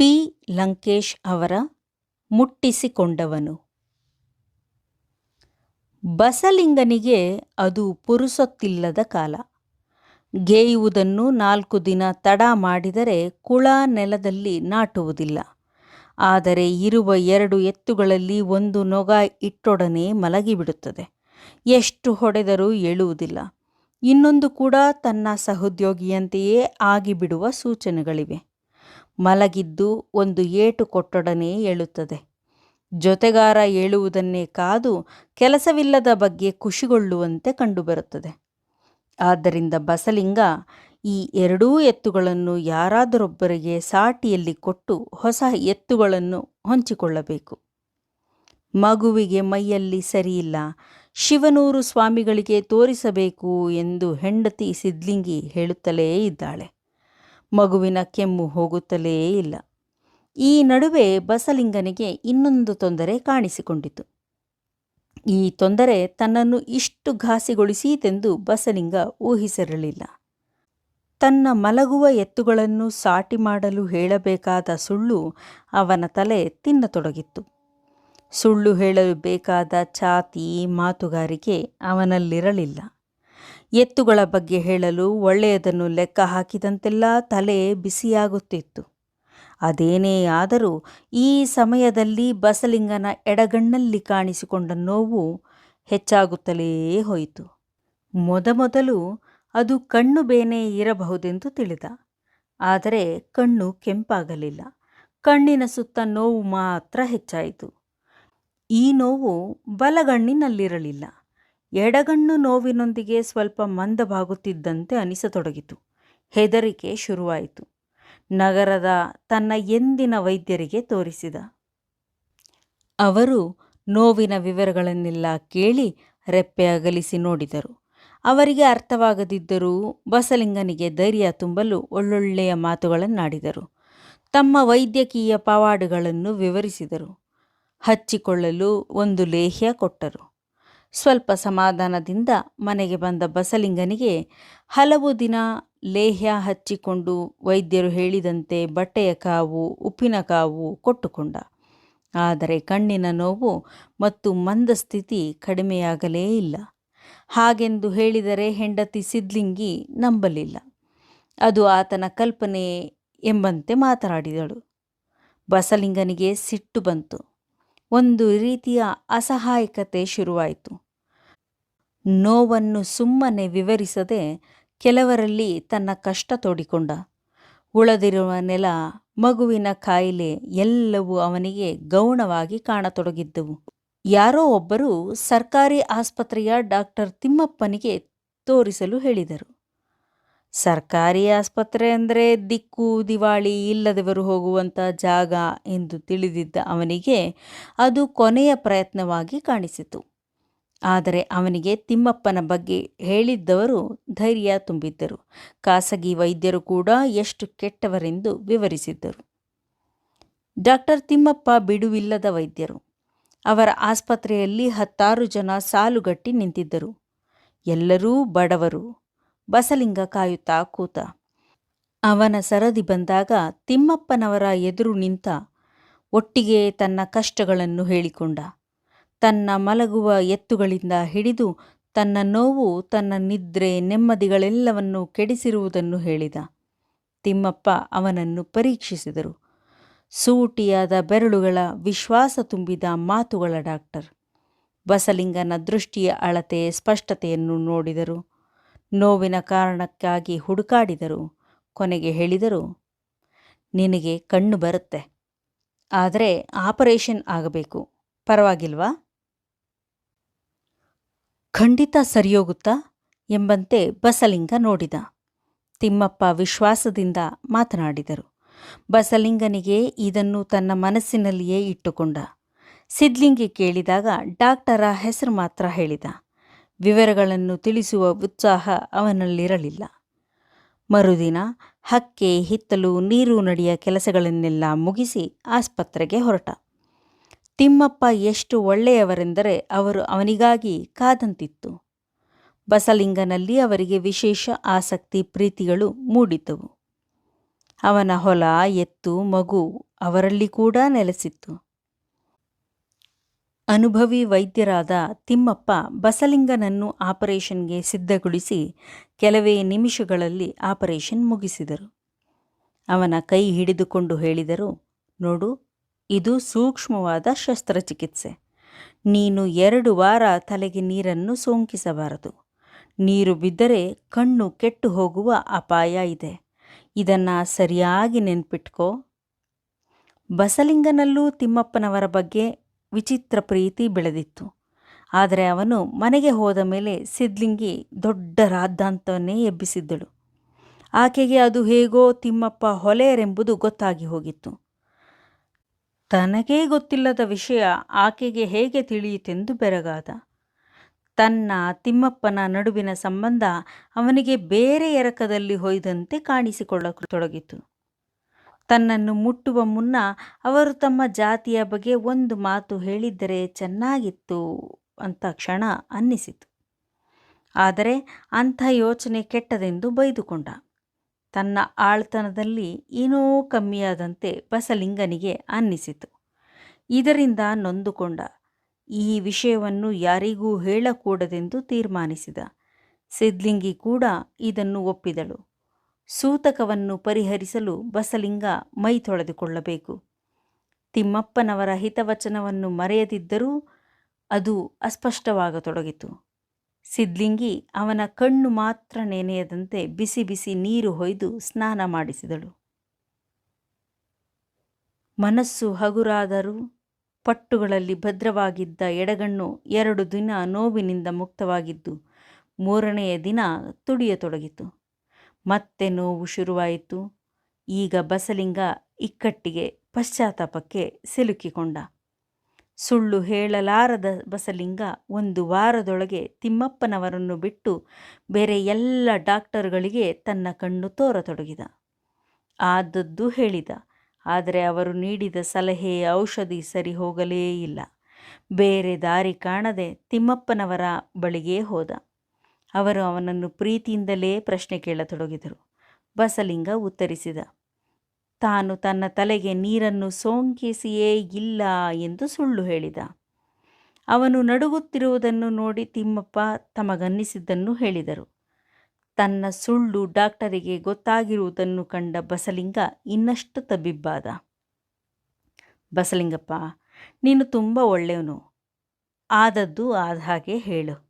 P. Lankesh ಅವರ ಮುಟ್ಟಿಸಿಕೊಂಡವನು. ಬಸಲಿಂಗನಿಗೆ ಅದು ಪುರುಸೊತ್ತಿಲ್ಲದ ಕಾಲ. ಗೇಯುವುದನ್ನು ನಾಲ್ಕು ದಿನ ತಡ ಮಾಡಿದರೆ ಕುಳ ನೆಲದಲ್ಲಿ ನಾಟುವುದಿಲ್ಲ. ಆದರೆ ಇರುವ ಎರಡು ಎತ್ತುಗಳಲ್ಲಿ ಒಂದು ನೊಗ ಇಟ್ಟೊಡನೆ ಮಲಗಿಬಿಡುತ್ತದೆ. ಎಷ್ಟು ಹೊಡೆದರೂ ಏಳುವುದಿಲ್ಲ. ಇನ್ನೊಂದು ಕೂಡ ತನ್ನ ಸಹೋದ್ಯೋಗಿಯಂತೆಯೇ ಆಗಿಬಿಡುವ ಸೂಚನೆಗಳಿವೆ. ಮಲಗಿದ್ದು ಒಂದು ಏಟು ಕೊಟ್ಟೊಡನೆ ಏಳುತ್ತದೆ. ಜೊತೆಗಾರ ಏಳುವುದನ್ನೇ ಕಾದು ಕೆಲಸವಿಲ್ಲದ ಬಗ್ಗೆ ಖುಷಿಗೊಳ್ಳುವಂತೆ ಕಂಡುಬರುತ್ತದೆ. ಆದ್ದರಿಂದ ಬಸಲಿಂಗ ಈ ಎರಡೂ ಎತ್ತುಗಳನ್ನು ಯಾರಾದರೊಬ್ಬರಿಗೆ ಸಾಟಿಯಲ್ಲಿ ಕೊಟ್ಟು ಹೊಸ ಎತ್ತುಗಳನ್ನು ಹೊಂಚಿಕೊಳ್ಳಬೇಕು. ಮಗುವಿಗೆ ಮೈಯಲ್ಲಿ ಸರಿಯಿಲ್ಲ. ಶಿವನೂರು ಸ್ವಾಮಿಗಳಿಗೆ ತೋರಿಸಬೇಕು ಎಂದು ಹೆಂಡತಿ ಸಿದ್ಲಿಂಗಿ ಹೇಳುತ್ತಲೇ ಇದ್ದಾಳೆ. ಮಗುವಿನ ಕೆಮ್ಮು ಹೋಗುತ್ತಲೇ ಇಲ್ಲ. ಈ ನಡುವೆ ಬಸಲಿಂಗನಿಗೆ ಇನ್ನೊಂದು ತೊಂದರೆ ಕಾಣಿಸಿಕೊಂಡಿತು. ಈ ತೊಂದರೆ ತನ್ನನ್ನು ಇಷ್ಟು ಘಾಸಿಗೊಳಿಸೀತೆಂದು ಬಸಲಿಂಗ ಊಹಿಸಿರಲಿಲ್ಲ. ತನ್ನ ಮಲಗುವ ಎತ್ತುಗಳನ್ನು ಸಾಟಿ ಮಾಡಲು ಹೇಳಬೇಕಾದ ಸುಳ್ಳು ಅವನ ತಲೆ ತಿನ್ನತೊಡಗಿತ್ತು. ಸುಳ್ಳು ಹೇಳಲು ಬೇಕಾದ ಛಾತಿ ಮಾತುಗಾರಿಕೆ ಅವನಲ್ಲಿರಲಿಲ್ಲ. ಎತ್ತುಗಳ ಬಗ್ಗೆ ಹೇಳಲು ಒಳ್ಳೆಯದನ್ನು ಲೆಕ್ಕ ಹಾಕಿದಂತೆಲ್ಲ ತಲೆ ಬಿಸಿಯಾಗುತ್ತಿತ್ತು. ಅದೇನೇ ಆದರೂ ಈ ಸಮಯದಲ್ಲಿ ಬಸಲಿಂಗನ ಎಡಗಣ್ಣಲ್ಲಿ ಕಾಣಿಸಿಕೊಂಡ ನೋವು ಹೆಚ್ಚಾಗುತ್ತಲೇ ಹೋಯಿತು. ಮೊದಮೊದಲು ಅದು ಕಣ್ಣು ಬೇನೆ ಇರಬಹುದೆಂದು ತಿಳಿದ. ಆದರೆ ಕಣ್ಣು ಕೆಂಪಾಗಲಿಲ್ಲ. ಕಣ್ಣಿನ ಸುತ್ತ ನೋವು ಮಾತ್ರ ಹೆಚ್ಚಾಯಿತು. ಈ ನೋವು ಬಲಗಣ್ಣಿನಲ್ಲಿರಲಿಲ್ಲ. ಎಡಗಣ್ಣು ನೋವಿನೊಂದಿಗೆ ಸ್ವಲ್ಪ ಮಂದವಾಗುತ್ತಿದ್ದಂತೆ ಅನಿಸತೊಡಗಿತು. ಹೆದರಿಕೆ ಶುರುವಾಯಿತು. ನಗರದ ತನ್ನ ಎಂದಿನ ವೈದ್ಯರಿಗೆ ತೋರಿಸಿದ. ಅವರು ನೋವಿನ ವಿವರಗಳನ್ನೆಲ್ಲ ಕೇಳಿ ರೆಪ್ಪೆ ಅಗಲಿಸಿ ನೋಡಿದರು. ಅವರಿಗೆ ಅರ್ಥವಾಗದಿದ್ದರೂ ಬಸಲಿಂಗನಿಗೆ ಧೈರ್ಯ ತುಂಬಲು ಒಳ್ಳೊಳ್ಳೆಯ ಮಾತುಗಳನ್ನಾಡಿದರು. ತಮ್ಮ ವೈದ್ಯಕೀಯ ಪವಾಡುಗಳನ್ನು ವಿವರಿಸಿದರು. ಹಚ್ಚಿಕೊಳ್ಳಲು ಒಂದು ಲೇಹ್ಯ ಕೊಟ್ಟರು. ಸ್ವಲ್ಪ ಸಮಾಧಾನದಿಂದ ಮನೆಗೆ ಬಂದ ಬಸಲಿಂಗನಿಗೆ, ಹಲವು ದಿನ ಲೇಹ್ಯ ಹಚ್ಚಿಕೊಂಡು ವೈದ್ಯರು ಹೇಳಿದಂತೆ ಬಟ್ಟೆಯ ಕಾವು, ಉಪ್ಪಿನ ಕಾವು ಕೊಟ್ಟುಕೊಂಡ. ಆದರೆ ಕಣ್ಣಿನ ನೋವು ಮತ್ತು ಮಂದಸ್ಥಿತಿ ಕಡಿಮೆಯಾಗಲೇ ಇಲ್ಲ. ಹಾಗೆಂದು ಹೇಳಿದರೆ ಹೆಂಡತಿ ಸಿದ್ಲಿಂಗಿ ನಂಬಲಿಲ್ಲ. ಅದು ಆತನ ಕಲ್ಪನೆ ಎಂಬಂತೆ ಮಾತನಾಡಿದಳು. ಬಸಲಿಂಗನಿಗೆ ಸಿಟ್ಟು ಬಂತು. ಒಂದು ರೀತಿಯ ಅಸಹಾಯಕತೆ ಶುರುವಾಯಿತು. ನೋವನ್ನು ಸುಮ್ಮನೆ ವಿವರಿಸದೆ ಕೆಲವರಲ್ಲಿ ತನ್ನ ಕಷ್ಟ ತೋಡಿಕೊಂಡ. ಉಳದಿರುವ ನೆಲ, ಮಗುವಿನ ಕಾಯಿಲೆ ಎಲ್ಲವೂ ಅವನಿಗೆ ಗೌಣವಾಗಿ ಕಾಣತೊಡಗಿದ್ದವು. ಯಾರೋ ಒಬ್ಬರು ಸರ್ಕಾರಿ ಆಸ್ಪತ್ರೆಯ ಡಾಕ್ಟರ್ ತಿಮ್ಮಪ್ಪನಿಗೆ ತೋರಿಸಲು ಹೇಳಿದರು. ಸರ್ಕಾರಿ ಆಸ್ಪತ್ರೆ ಅಂದರೆ ದಿಕ್ಕು ದಿವಾಳಿ ಇಲ್ಲದವರು ಹೋಗುವಂಥ ಜಾಗ ಎಂದು ತಿಳಿದಿದ್ದ ಅವನಿಗೆ ಅದು ಕೊನೆಯ ಪ್ರಯತ್ನವಾಗಿ ಕಾಣಿಸಿತು. ಆದರೆ ಅವನಿಗೆ ತಿಮ್ಮಪ್ಪನ ಬಗ್ಗೆ ಹೇಳಿದ್ದವರು ಧೈರ್ಯ ತುಂಬಿದ್ದರು. ಖಾಸಗಿ ವೈದ್ಯರು ಕೂಡ ಎಷ್ಟು ಕೆಟ್ಟವರೆಂದು ವಿವರಿಸಿದ್ದರು. ಡಾಕ್ಟರ್ ತಿಮ್ಮಪ್ಪ ಬಿಡುವಿಲ್ಲದ ವೈದ್ಯರು. ಅವರ ಆಸ್ಪತ್ರೆಯಲ್ಲಿ ಹತ್ತಾರು ಜನ ಸಾಲುಗಟ್ಟಿ ನಿಂತಿದ್ದರು. ಎಲ್ಲರೂ ಬಡವರು. ಬಸಲಿಂಗ ಕಾಯುತ್ತಾ ಕೂತ. ಅವನ ಸರದಿ ಬಂದಾಗ ತಿಮ್ಮಪ್ಪನವರ ಎದುರು ನಿಂತ ಒಟ್ಟಿಗೆ ತನ್ನ ಕಷ್ಟಗಳನ್ನು ಹೇಳಿಕೊಂಡ. ತನ್ನ ಮಲಗುವ ಎತ್ತುಗಳಿಂದ ಹಿಡಿದು ತನ್ನ ನೋವು, ತನ್ನ ನಿದ್ರೆ, ನೆಮ್ಮದಿಗಳೆಲ್ಲವನ್ನು ಕೆಡಿಸಿರುವುದನ್ನು ಹೇಳಿದ. ತಿಮ್ಮಪ್ಪ ಅವನನ್ನು ಪರೀಕ್ಷಿಸಿದರು. ಸೂಟಿಯಾದ ಬೆರಳುಗಳ ವಿಶ್ವಾಸ ತುಂಬಿದ ಮಾತುಗಳ ಡಾಕ್ಟರ್. ಬಸಲಿಂಗನ ದೃಷ್ಟಿಯ ಅಳತೆ ಸ್ಪಷ್ಟತೆಯನ್ನು ನೋಡಿದರು. ನೋವಿನ ಕಾರಣಕ್ಕಾಗಿ ಹುಡುಕಾಡಿದರು. ಕೊನೆಗೆ ಹೇಳಿದರು, ನಿನಗೆ ಕಣ್ಣು ಬರುತ್ತೆ. ಆದರೆ ಆಪರೇಷನ್ ಆಗಬೇಕು. ಪರವಾಗಿಲ್ವಾ? ಖಂಡಿತ ಸರಿಯೋಗುತ್ತಾ? ಎಂಬಂತೆ ಬಸಲಿಂಗ ನೋಡಿದ. ತಿಮ್ಮಪ್ಪ ವಿಶ್ವಾಸದಿಂದ ಮಾತನಾಡಿದರು. ಬಸಲಿಂಗನಿಗೆ ಇದನ್ನು ತನ್ನ ಮನಸ್ಸಿನಲ್ಲಿಯೇ ಇಟ್ಟುಕೊಂಡ. ಸಿದ್ಲಿಂಗಿ ಕೇಳಿದಾಗ ಡಾಕ್ಟರ ಹೆಸರು ಮಾತ್ರ ಹೇಳಿದ. ವಿವರಗಳನ್ನು ತಿಳಿಸುವ ಉತ್ಸಾಹ ಅವನಲ್ಲಿರಲಿಲ್ಲ. ಮರುದಿನ ಹಕ್ಕೆ ಹಿತ್ತಲು ನೀರು ನಡಿಯ ಕೆಲಸಗಳನ್ನೆಲ್ಲ ಮುಗಿಸಿ ಆಸ್ಪತ್ರೆಗೆ ಹೊರಟ. ತಿಮ್ಮಪ್ಪ ಎಷ್ಟು ಒಳ್ಳೆಯವರೆಂದರೆ ಅವರು ಅವನಿಗಾಗಿ ಕಾದಂತಿತ್ತು. ಬಸಲಿಂಗನಲ್ಲಿ ಅವರಿಗೆ ವಿಶೇಷ ಆಸಕ್ತಿ ಪ್ರೀತಿಗಳು ಮೂಡಿದ್ದವು. ಅವನ ಹೊಲ, ಎತ್ತು, ಮಗು ಅವರಲ್ಲಿ ಕೂಡ ನೆಲೆಸಿತ್ತು. ಅನುಭವಿ ವೈದ್ಯರಾದ ತಿಮ್ಮಪ್ಪ ಬಸಲಿಂಗನನ್ನು ಆಪರೇಷನ್ಗೆ ಸಿದ್ಧಗೊಳಿಸಿ ಕೆಲವೇ ನಿಮಿಷಗಳಲ್ಲಿ ಆಪರೇಷನ್ ಮುಗಿಸಿದರು. ಅವನ ಕೈ ಹಿಡಿದುಕೊಂಡು ಹೇಳಿದರು, ನೋಡು, ಇದು ಸೂಕ್ಷ್ಮವಾದ ಶಸ್ತ್ರಚಿಕಿತ್ಸೆ. ನೀನು ಎರಡು ವಾರ ತಲೆಗೆ ನೀರನ್ನು ಸೋಂಕಿಸಬಾರದು. ನೀರು ಬಿದ್ದರೆ ಕಣ್ಣು ಕೆಟ್ಟು ಹೋಗುವ ಅಪಾಯ ಇದೆ. ಇದನ್ನು ಸರಿಯಾಗಿ ನೆನ್ಪಿಟ್ಕೋ. ಬಸಲಿಂಗನಲ್ಲೂ ತಿಮ್ಮಪ್ಪನವರ ಬಗ್ಗೆ ವಿಚಿತ್ರ ಪ್ರೀತಿ ಬೆಳೆದಿತ್ತು. ಆದರೆ ಅವನು ಮನೆಗೆ ಹೋದ ಮೇಲೆ ಸಿದ್ಲಿಂಗಿ ದೊಡ್ಡ ರಾದ್ದಾಂತವನ್ನೇ ಎಬ್ಬಿಸಿದ್ದಳು. ಆಕೆಗೆ ಅದು ಹೇಗೋ ತಿಮ್ಮಪ್ಪ ಹೊಲೆಯರೆಂಬುದು ಗೊತ್ತಾಗಿ ಹೋಗಿತ್ತು. ತನಗೇ ಗೊತ್ತಿಲ್ಲದ ವಿಷಯ ಆಕೆಗೆ ಹೇಗೆ ತಿಳಿಯಿತೆಂದು ಬೆರಗಾದ. ತನ್ನ ತಿಮ್ಮಪ್ಪನ ನಡುವಿನ ಸಂಬಂಧ ಅವನಿಗೆ ಬೇರೆ ಎರಕದಲ್ಲಿ ಹೊಯ್ದಂತೆ ಕಾಣಿಸಿಕೊಳ್ಳತೊಡಗಿತು. ತನ್ನನ್ನು ಮುಟ್ಟುವ ಮುನ್ನ ಅವರು ತಮ್ಮ ಜಾತಿಯ ಬಗ್ಗೆ ಒಂದು ಮಾತು ಹೇಳಿದ್ದರೆ ಚೆನ್ನಾಗಿತ್ತು ಅಂತ ಕ್ಷಣ ಅನ್ನಿಸಿತು. ಆದರೆ ಅಂಥ ಯೋಚನೆ ಕೆಟ್ಟದೆಂದು ಬೈದುಕೊಂಡ. ತನ್ನ ಆಳ್ತನದಲ್ಲಿ ಏನೋ ಕಮ್ಮಿಯಾದಂತೆ ಬಸಲಿಂಗನಿಗೆ ಅನ್ನಿಸಿತು. ಇದರಿಂದ ನೊಂದುಕೊಂಡ. ಈ ವಿಷಯವನ್ನು ಯಾರಿಗೂ ಹೇಳಕೂಡದೆಂದು ತೀರ್ಮಾನಿಸಿದ. ಸಿದ್ಲಿಂಗಿ ಕೂಡ ಇದನ್ನು ಒಪ್ಪಿದಳು. ಸೂತಕವನ್ನು ಪರಿಹರಿಸಲು ಬಸಲಿಂಗ ಮೈ ತೊಳೆದುಕೊಳ್ಳಬೇಕು. ತಿಮ್ಮಪ್ಪನವರ ಹಿತವಚನವನ್ನು ಮರೆಯದಿದ್ದರೂ ಅದು ಅಸ್ಪಷ್ಟವಾಗತೊಡಗಿತು. ಸಿದ್ಲಿಂಗಿ ಅವನ ಕಣ್ಣು ಮಾತ್ರ ನೆನೆಯದಂತೆ ಬಿಸಿ ಬಿಸಿ ನೀರು ಹೊಯ್ದು ಸ್ನಾನ ಮಾಡಿಸಿದಳು. ಮನಸ್ಸು ಹಗುರಾದರೂ ಪಟ್ಟುಗಳಲ್ಲಿ ಭದ್ರವಾಗಿದ್ದ ಎಡಗಣ್ಣು ಎರಡು ದಿನ ನೋವಿನಿಂದ ಮುಕ್ತವಾಗಿದ್ದು, ಮೂರನೆಯ ದಿನ ತುಡಿಯತೊಡಗಿತು. ಮತ್ತೆ ನೋವು ಶುರುವಾಯಿತು. ಈಗ ಬಸಲಿಂಗ ಇಕ್ಕಟ್ಟಿಗೆ ಪಶ್ಚಾತ್ತಾಪಕ್ಕೆ ಸಿಲುಕಿಕೊಂಡ. ಸುಳ್ಳು ಹೇಳಲಾರದ ಬಸಲಿಂಗ ಒಂದು ವಾರದೊಳಗೆ ತಿಮ್ಮಪ್ಪನವರನ್ನು ಬಿಟ್ಟು ಬೇರೆ ಎಲ್ಲ ಡಾಕ್ಟರ್ಗಳಿಗೆ ತನ್ನ ಕಣ್ಣು ತೋರತೊಡಗಿದ. ಆದದ್ದು ಹೇಳಿದ. ಆದರೆ ಅವರು ನೀಡಿದ ಸಲಹೆ ಔಷಧಿ ಸರಿ ಹೋಗಲೇ ಇಲ್ಲ. ಬೇರೆ ದಾರಿ ಕಾಣದೆ ತಿಮ್ಮಪ್ಪನವರ ಬಳಿಗೇ ಹೋದ. ಅವರು ಅವನನ್ನು ಪ್ರೀತಿಯಿಂದಲೇ ಪ್ರಶ್ನೆ ಕೇಳತೊಡಗಿದರು. ಬಸಲಿಂಗ ಉತ್ತರಿಸಿದ, ತಾನು ತನ್ನ ತಲೆಗೆ ನೀರನ್ನು ಸೋಂಕಿಸಿಯೇ ಇಲ್ಲ ಎಂದು ಸುಳ್ಳು ಹೇಳಿದ. ಅವನು ನಡುಗುತ್ತಿರುವುದನ್ನು ನೋಡಿ ತಿಮ್ಮಪ್ಪ ತಮಗನ್ನಿಸಿದ್ದನ್ನು ಹೇಳಿದರು. ತನ್ನ ಸುಳ್ಳು ಡಾಕ್ಟರಿಗೆ ಗೊತ್ತಾಗಿರುವುದನ್ನು ಕಂಡ ಬಸಲಿಂಗ ಇನ್ನಷ್ಟು ತಬ್ಬಿಬ್ಬಾದ. ಬಸಲಿಂಗಪ್ಪ, ನೀನು ತುಂಬ ಒಳ್ಳೆಯವನು. ಆದದ್ದು ಆದ ಹಾಗೆ ಹೇಳು.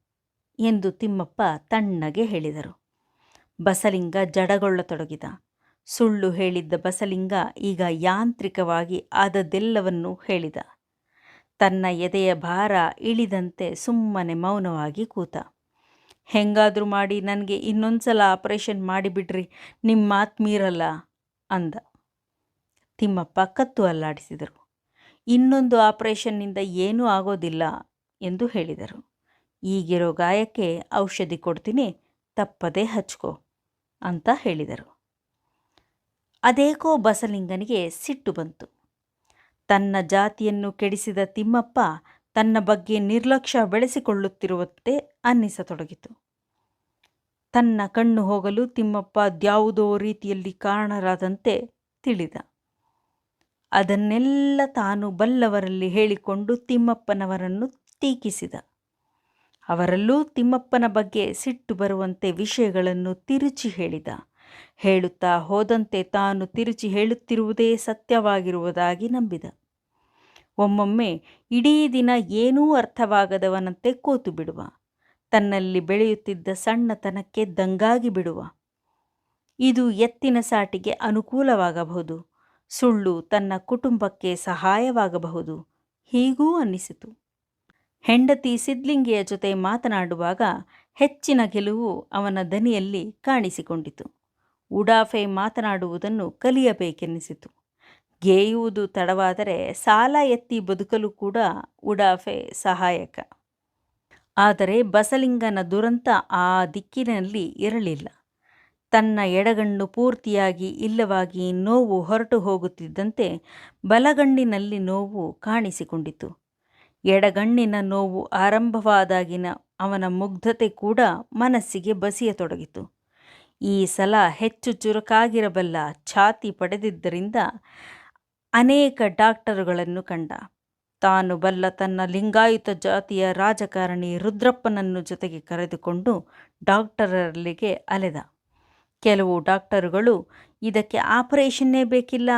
ಎಂದು ತಿಮ್ಮಪ್ಪ ತಣ್ಣಗೆ ಹೇಳಿದರು. ಬಸಲಿಂಗ ಜಡಗೊಳ್ಳತೊಡಗಿದ. ಸುಳ್ಳು ಹೇಳಿದ್ದ ಬಸಲಿಂಗ ಈಗ ಯಾಂತ್ರಿಕವಾಗಿ ಆದದ್ದೆಲ್ಲವನ್ನೂ ಹೇಳಿದ. ತನ್ನ ಎದೆಯ ಭಾರ ಇಳಿದಂತೆ ಸುಮ್ಮನೆ ಮೌನವಾಗಿ ಕೂತ. ಹೆಂಗಾದರೂ ಮಾಡಿ, ನನಗೆ ಇನ್ನೊಂದ್ಸಲ ಆಪರೇಷನ್ ಮಾಡಿಬಿಡ್ರಿ ನಿಮ್ಮ ಆತ್ಮೀರಲ್ಲ ಮೀರಲ್ಲ ಅಂದ. ತಿಮ್ಮಪ್ಪ ಕತ್ತು ಅಲ್ಲಾಡಿಸಿದರು. ಇನ್ನೊಂದು ಆಪರೇಷನ್ನಿಂದ ಏನೂ ಆಗೋದಿಲ್ಲ ಎಂದು ಹೇಳಿದರು. ಈಗಿರೋ ಗಾಯಕ್ಕೆ ಔಷಧಿ ಕೊಡ್ತೀನಿ, ತಪ್ಪದೇ ಹಚ್ಕೋ, ಅಂತ ಹೇಳಿದರು. ಅದೇಕೋ ಬಸಲಿಂಗನಿಗೆ ಸಿಟ್ಟು ಬಂತು. ತನ್ನ ಜಾತಿಯನ್ನು ಕೆಡಿಸಿದ ತಿಮ್ಮಪ್ಪ ತನ್ನ ಬಗ್ಗೆ ನಿರ್ಲಕ್ಷ್ಯ ಬೆಳೆಸಿಕೊಳ್ಳುತ್ತಿರುವಂತೆ ಅನ್ನಿಸತೊಡಗಿತು. ತನ್ನ ಕಣ್ಣು ಹೋಗಲು ತಿಮ್ಮಪ್ಪ ದ್ಯಾವುದೋ ರೀತಿಯಲ್ಲಿ ಕಾರಣರಾದಂತೆ ತಿಳಿದ. ಅದನ್ನೆಲ್ಲ ತಾನು ಬಲ್ಲವರಲ್ಲಿ ಹೇಳಿಕೊಂಡು ತಿಮ್ಮಪ್ಪನವರನ್ನು ಟೀಕಿಸಿದ. ಅವರಲ್ಲೂ ತಿಮ್ಮಪ್ಪನ ಬಗ್ಗೆ ಸಿಟ್ಟು ಬರುವಂತೆ ವಿಷಯಗಳನ್ನು ತಿರುಚಿ ಹೇಳಿದ. ಹೇಳುತ್ತಾ ಹೋದಂತೆ ತಾನು ತಿರುಚಿ ಹೇಳುತ್ತಿರುವುದೇ ಸತ್ಯವಾಗಿರುವುದಾಗಿ ನಂಬಿದ. ಒಮ್ಮೊಮ್ಮೆ ಇಡೀ ದಿನ ಏನೂ ಅರ್ಥವಾಗದವನಂತೆ ಕೂತು ಬಿಡುವ. ತನ್ನಲ್ಲಿ ಬೆಳೆಯುತ್ತಿದ್ದ ಸಣ್ಣತನಕ್ಕೆ ದಂಗಾಗಿ ಬಿಡುವ. ಇದು ಎತ್ತಿನ ಸಾಟಿಗೆ ಅನುಕೂಲವಾಗಬಹುದು. ಸುಳ್ಳು ತನ್ನ ಕುಟುಂಬಕ್ಕೆ ಸಹಾಯವಾಗಬಹುದು. ಹೀಗೂ ಅನ್ನಿಸಿತು. ಹೆಂಡತಿ ಸಿದ್ಲಿಂಗಿಯ ಜೊತೆ ಮಾತನಾಡುವಾಗ ಹೆಚ್ಚಿನ ಗೆಲುವು ಅವನ ದನಿಯಲ್ಲಿ ಕಾಣಿಸಿಕೊಂಡಿತು. ಉಡಾಫೆ ಮಾತನಾಡುವುದನ್ನು ಕಲಿಯಬೇಕೆನ್ನಿಸಿತು ಗೇಯುವುದು ತಡವಾದರೆ ಸಾಲ ಎತ್ತಿ ಬದುಕಲು ಕೂಡ ಉಡಾಫೆ ಸಹಾಯಕ. ಆದರೆ ಬಸಲಿಂಗನ ದುರಂತ ಆ ದಿಕ್ಕಿನಲ್ಲಿ ಇರಲಿಲ್ಲ. ತನ್ನ ಎಡಗಣ್ಣು ಪೂರ್ತಿಯಾಗಿ ಇಲ್ಲವಾಗಿ ನೋವು ಹೊರಟು ಹೋಗುತ್ತಿದ್ದಂತೆ ಬಲಗಣ್ಣಿನಲ್ಲಿ ನೋವು ಕಾಣಿಸಿಕೊಂಡಿತು. ಎಡಗಣ್ಣಿನ ನೋವು ಆರಂಭವಾದಾಗಿನ ಅವನ ಮುಗ್ಧತೆ ಕೂಡ ಮನಸ್ಸಿಗೆ ಬಸಿಯತೊಡಗಿತು. ಈ ಸಲ ಹೆಚ್ಚು ಚುರುಕಾಗಿರಬಲ್ಲ ಛಾತಿ ಪಡೆದಿದ್ದರಿಂದ ಅನೇಕ ಡಾಕ್ಟರುಗಳನ್ನು ಕಂಡ. ತಾನು ಬಲ್ಲ ತನ್ನ ಲಿಂಗಾಯುತ ಜಾತಿಯ ರಾಜಕಾರಣಿ ರುದ್ರಪ್ಪನನ್ನು ಜೊತೆಗೆ ಕರೆದುಕೊಂಡು ಡಾಕ್ಟರಲ್ಲಿಗೆ ಅಲೆದ. ಕೆಲವು ಡಾಕ್ಟರುಗಳು, ಇದಕ್ಕೆ ಆಪರೇಷನ್ನೇ ಬೇಕಿಲ್ಲ.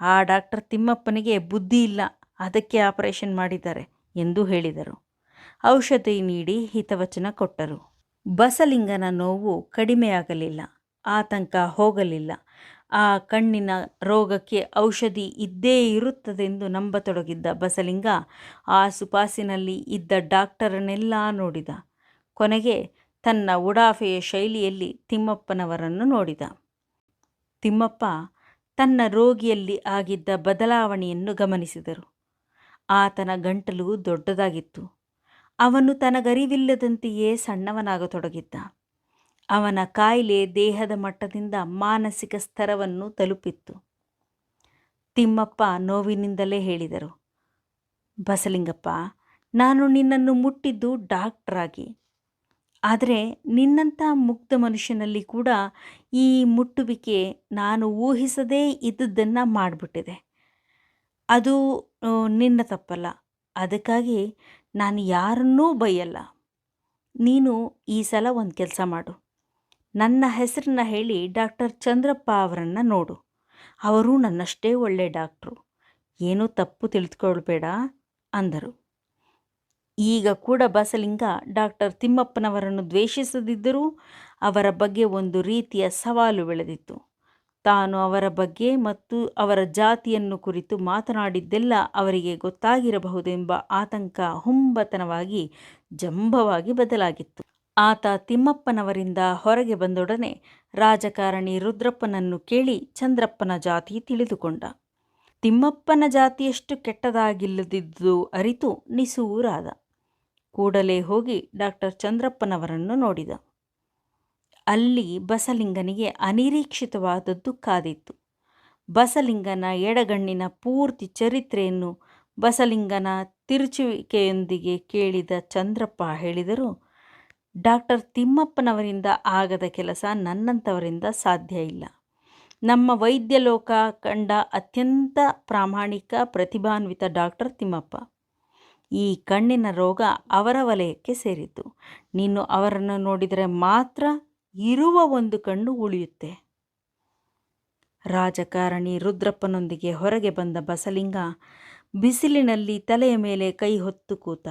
ಆ ಡಾಕ್ಟರ್ ತಿಮ್ಮಪ್ಪನಿಗೆ ಬುದ್ಧಿ ಇಲ್ಲ. ಅದಕ್ಕೆ ಆಪರೇಷನ್ ಮಾಡಿದ್ದಾರೆ. ಎಂದು ಹೇಳಿದರು. ಔಷಧಿ ನೀಡಿ ಹಿತವಚನ ಕೊಟ್ಟರು. ಬಸಲಿಂಗನ ನೋವು ಕಡಿಮೆಯಾಗಲಿಲ್ಲ, ಆತಂಕ ಹೋಗಲಿಲ್ಲ. ಆ ಕಣ್ಣಿನ ರೋಗಕ್ಕೆ ಔಷಧಿ ಇದ್ದೇ ಇರುತ್ತದೆಂದು ನಂಬತೊಡಗಿದ್ದ ಬಸಲಿಂಗ ಆ ಸುಪಾಸಿನಲ್ಲಿ ಇದ್ದ ಡಾಕ್ಟರನ್ನೆಲ್ಲ ನೋಡಿದ. ಕೊನೆಗೆ ತನ್ನ ಉಡಾಫೆಯ ಶೈಲಿಯಲ್ಲಿ ತಿಮ್ಮಪ್ಪನವರನ್ನು ನೋಡಿದ. ತಿಮ್ಮಪ್ಪ ತನ್ನ ರೋಗಿಯಲ್ಲಿ ಆಗಿದ್ದ ಬದಲಾವಣೆಯನ್ನು ಗಮನಿಸಿದರು. ಆತನ ಗಂಟಲು ದೊಡ್ಡದಾಗಿತ್ತು. ಅವನು ತನಗರಿವಿಲ್ಲದಂತೆಯೇ ಸಣ್ಣವನಾಗತೊಡಗಿದ್ದ. ಅವನ ಕಾಯಿಲೆ ದೇಹದ ಮಟ್ಟದಿಂದ ಮಾನಸಿಕ ಸ್ತರವನ್ನು ತಲುಪಿತ್ತು. ತಿಮ್ಮಪ್ಪ ನೋವಿನಿಂದಲೇ ಹೇಳಿದರು, ಬಸಲಿಂಗಪ್ಪ, ನಾನು ನಿನ್ನನ್ನು ಮುಟ್ಟಿದ್ದು ಡಾಕ್ಟ್ರಾಗಿ. ಆದರೆ ನಿನ್ನಂಥ ಮುಕ್ತ ಮನುಷ್ಯನಲ್ಲಿ ಕೂಡ ಈ ಮುಟ್ಟುವಿಕೆ ನಾನು ಊಹಿಸದೇ ಇದ್ದದ್ದನ್ನು ಮಾಡಿಬಿಟ್ಟಿದೆ. ಅದು ನಿನ್ನ ತಪ್ಪಲ್ಲ. ಅದಕ್ಕಾಗಿ ನಾನು ಯಾರನ್ನೂ ಬೈಯಲ್ಲ. ನೀನು ಈ ಸಲ ಒಂದು ಕೆಲಸ ಮಾಡು. ನನ್ನ ಹೆಸರನ್ನ ಹೇಳಿ ಡಾಕ್ಟರ್ ಚಂದ್ರಪ್ಪ ಅವರನ್ನು ನೋಡು. ಅವರು ನನ್ನಷ್ಟೇ ಒಳ್ಳೆ ಡಾಕ್ಟ್ರು. ಏನೂ ತಪ್ಪು ತಿಳಿದುಕೊಳ್ಬೇಡ ಅಂದರು. ಈಗ ಕೂಡ ಬಸಲಿಂಗ ಡಾಕ್ಟರ್ ತಿಮ್ಮಪ್ಪನವರನ್ನು ದ್ವೇಷಿಸದಿದ್ದರೂ ಅವರ ಬಗ್ಗೆ ಒಂದು ರೀತಿಯ ಸವಾಲು ಬೆಳೆದಿತ್ತು. ತಾನು ಅವರ ಬಗ್ಗೆ ಮತ್ತು ಅವರ ಜಾತಿಯನ್ನು ಕುರಿತು ಮಾತನಾಡಿದ್ದೆಲ್ಲ ಅವರಿಗೆ ಗೊತ್ತಾಗಿರಬಹುದೆಂಬ ಆತಂಕ ಹುಂಬತನವಾಗಿ ಜಂಭವಾಗಿ ಬದಲಾಗಿತ್ತು. ಆತ ತಿಮ್ಮಪ್ಪನವರಿಂದ ಹೊರಗೆ ಬಂದೊಡನೆ ರಾಜಕಾರಣಿ ರುದ್ರಪ್ಪನನ್ನು ಕೇಳಿ ಚಂದ್ರಪ್ಪನ ಜಾತಿ ತಿಳಿದುಕೊಂಡ. ತಿಮ್ಮಪ್ಪನ ಜಾತಿಯಷ್ಟು ಕೆಟ್ಟದಾಗಿಲ್ಲದಿದ್ದು ಅರಿತು ನಿಸೂರಾದ ಕೂಡಲೇ ಹೋಗಿ ಡಾಕ್ಟರ್ ಚಂದ್ರಪ್ಪನವರನ್ನು ನೋಡಿದ. ಅಲ್ಲಿ ಬಸಲಿಂಗನಿಗೆ ಅನಿರೀಕ್ಷಿತವಾದದ್ದು ಕಾದಿತ್ತು ಬಸಲಿಂಗನ ಎಡಗಣ್ಣಿನ ಪೂರ್ತಿ ಚರಿತ್ರೆಯನ್ನು ಬಸಲಿಂಗನ ತಿರುಚುವಿಕೆಯೊಂದಿಗೆ ಕೇಳಿದ ಚಂದ್ರಪ್ಪ ಹೇಳಿದರು, ಡಾಕ್ಟರ್ ತಿಮ್ಮಪ್ಪನವರಿಂದ ಆಗದ ಕೆಲಸ ನನ್ನಂಥವರಿಂದ ಸಾಧ್ಯ ಇಲ್ಲ. ನಮ್ಮ ವೈದ್ಯ ಲೋಕ ಕಂಡ ಅತ್ಯಂತ ಪ್ರಾಮಾಣಿಕ ಪ್ರತಿಭಾನ್ವಿತ ಡಾಕ್ಟರ್ ತಿಮ್ಮಪ್ಪ. ಈ ಕಣ್ಣಿನ ರೋಗ ಅವರ ವಲಯಕ್ಕೆ ಸೇರಿತು ನೀನು ಅವರನ್ನು ನೋಡಿದರೆ ಮಾತ್ರ ಇರುವ ಒಂದು ಕಣ್ಣು ಉಳಿಯುತ್ತೆ. ರಾಜಕಾರಣಿ ರುದ್ರಪ್ಪನೊಂದಿಗೆ ಹೊರಗೆ ಬಂದ ಬಸಲಿಂಗ ಬಿಸಿಲಿನಲ್ಲಿ ತಲೆಯ ಮೇಲೆ ಕೈ ಹೊತ್ತು ಕೂತ,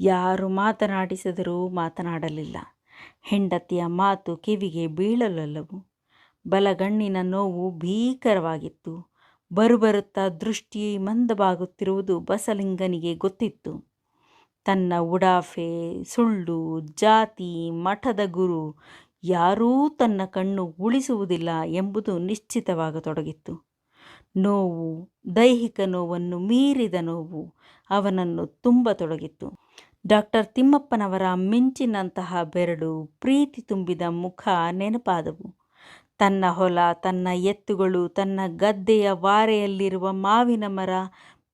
ಯಾರು ಮಾತನಾಡಿಸಿದರೂ ಮಾತನಾಡಲಿಲ್ಲ. ಹೆಂಡತಿಯ ಮಾತು ಕಿವಿಗೆ ಬೀಳಲಲ್ಲವು. ಬಲಗಣ್ಣಿನ ನೋವು ಭೀಕರವಾಗಿತ್ತು. ಬರುಬರುತ್ತಾ ದೃಷ್ಟಿ ಮಂದವಾಗುತ್ತಿರುವುದು ಬಸಲಿಂಗನಿಗೆ ಗೊತ್ತಿತ್ತು. ತನ್ನ ಉಡಾಫೆ, ಸುಳ್ಳು, ಜಾತಿ, ಮಠದ ಗುರು ಯಾರೂ ತನ್ನ ಕಣ್ಣು ಉಳಿಸುವುದಿಲ್ಲ ಎಂಬುದು ನಿಶ್ಚಿತವಾಗತೊಡಗಿತ್ತು ನೋವು, ದೈಹಿಕ ನೋವನ್ನು ಮೀರಿದ ನೋವು ಅವನನ್ನು ತುಂಬತೊಡಗಿತ್ತು ಡಾಕ್ಟರ್ ತಿಮ್ಮಪ್ಪನವರ ಮಿಂಚಿನಂತಹ ಬೆರಳು ಪ್ರೀತಿ ತುಂಬಿದ ಮುಖ ನೆನಪಾದವು. ತನ್ನ ಹೊಲ, ತನ್ನ ಎತ್ತುಗಳು, ತನ್ನ ಗದ್ದೆಯ ವಾರೆಯಲ್ಲಿರುವ ಮಾವಿನ ಮರ,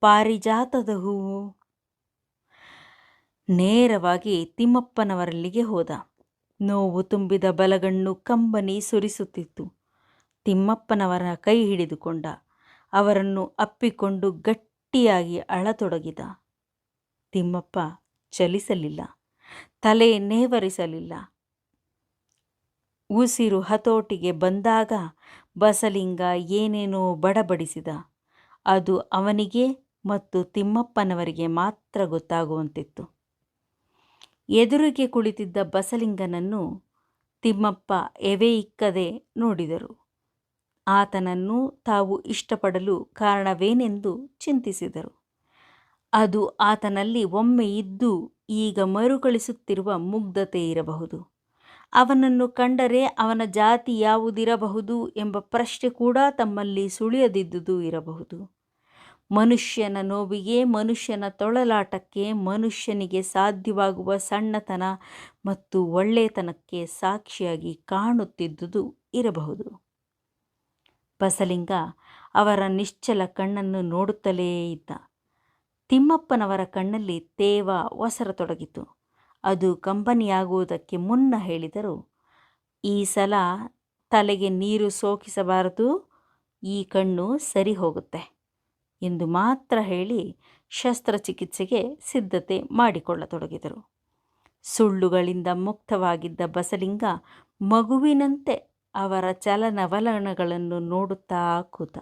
ಪಾರಿಜಾತದ ಹೂವು. ನೇರವಾಗಿ ತಿಮ್ಮಪ್ಪನವರಲ್ಲಿಗೆ ಹೋದ. ನೋವು ತುಂಬಿದ ಬಲಗಣ್ಣು ಕಂಬನಿ ಸುರಿಸುತ್ತಿತ್ತು. ತಿಮ್ಮಪ್ಪನವರ ಕೈ ಹಿಡಿದುಕೊಂಡ, ಅವರನ್ನು ಅಪ್ಪಿಕೊಂಡು ಗಟ್ಟಿಯಾಗಿ ಅಳತೊಡಗಿದ. ತಿಮ್ಮಪ್ಪ ಚಲಿಸಲಿಲ್ಲ, ತಲೆ ನೇವರಿಸಲಿಲ್ಲ. ಉಸಿರು ಹತೋಟಿಗೆ ಬಂದಾಗ ಬಸಲಿಂಗ ಏನೇನೋ ಬಡಬಡಿಸಿದ. ಅದು ಅವನಿಗೆ ಮತ್ತು ತಿಮ್ಮಪ್ಪನವರಿಗೆ ಮಾತ್ರ ಗೊತ್ತಾಗುವಂತಿತ್ತು. ಎದುರಿಗೆ ಕುಳಿತಿದ್ದ ಬಸಲಿಂಗನನ್ನು ತಿಮ್ಮಪ್ಪ ಎವೆ ಇಕ್ಕದೆ ನೋಡಿದರು. ಆತನನ್ನು ತಾವು ಇಷ್ಟಪಡಲು ಕಾರಣವೇನೆಂದು ಚಿಂತಿಸಿದರು. ಅದು ಆತನಲ್ಲಿ ಒಮ್ಮೆ ಇದ್ದು ಈಗ ಮರುಕಳಿಸುತ್ತಿರುವ ಮುಗ್ಧತೆ ಇರಬಹುದು. ಅವನನ್ನು ಕಂಡರೆ ಅವನ ಜಾತಿ ಯಾವುದಿರಬಹುದು ಎಂಬ ಪ್ರಶ್ನೆ ಕೂಡ ತಮ್ಮಲ್ಲಿ ಸುಳಿಯದಿದ್ದುದು ಇರಬಹುದು. ಮನುಷ್ಯನ ನೋವಿಗೆ, ಮನುಷ್ಯನ ತೊಳಲಾಟಕ್ಕೆ, ಮನುಷ್ಯನಿಗೆ ಸಾಧ್ಯವಾಗುವ ಸಣ್ಣತನ ಮತ್ತು ಒಳ್ಳೆತನಕ್ಕೆ ಸಾಕ್ಷಿಯಾಗಿ ಕಾಣುತ್ತಿದ್ದುದು ಇರಬಹುದು. ಬಸಲಿಂಗ ಅವರ ನಿಶ್ಚಲ ಕಣ್ಣನ್ನು ನೋಡುತ್ತಲೇ ಇದ್ದ. ತಿಮ್ಮಪ್ಪನವರ ಕಣ್ಣಲ್ಲಿ ತೇವ ಒಸರತೊಡಗಿತು. ಅದು ಕಂಬನಿಯಾಗುವುದಕ್ಕೆ ಮುನ್ನ ಹೇಳಿದರು, ಈ ಸಲ ತಲೆಗೆ ನೀರು ಸೋಕಿಸಬಾರದು, ಈ ಕಣ್ಣು ಸರಿ ಹೋಗುತ್ತೆ. ಎಂದು ಮಾತ್ರ ಹೇಳಿ ಶಸ್ತ್ರಚಿಕಿತ್ಸೆಗೆ ಸಿದ್ಧತೆ ಮಾಡಿಕೊಳ್ಳತೊಡಗಿದರು. ಸುಳ್ಳುಗಳಿಂದ ಮುಕ್ತವಾಗಿದ್ದ ಬಸಲಿಂಗ ಮಗುವಿನಂತೆ ಅವರ ಚಲನವಲನಗಳನ್ನು ನೋಡುತ್ತಾ ಕೂತ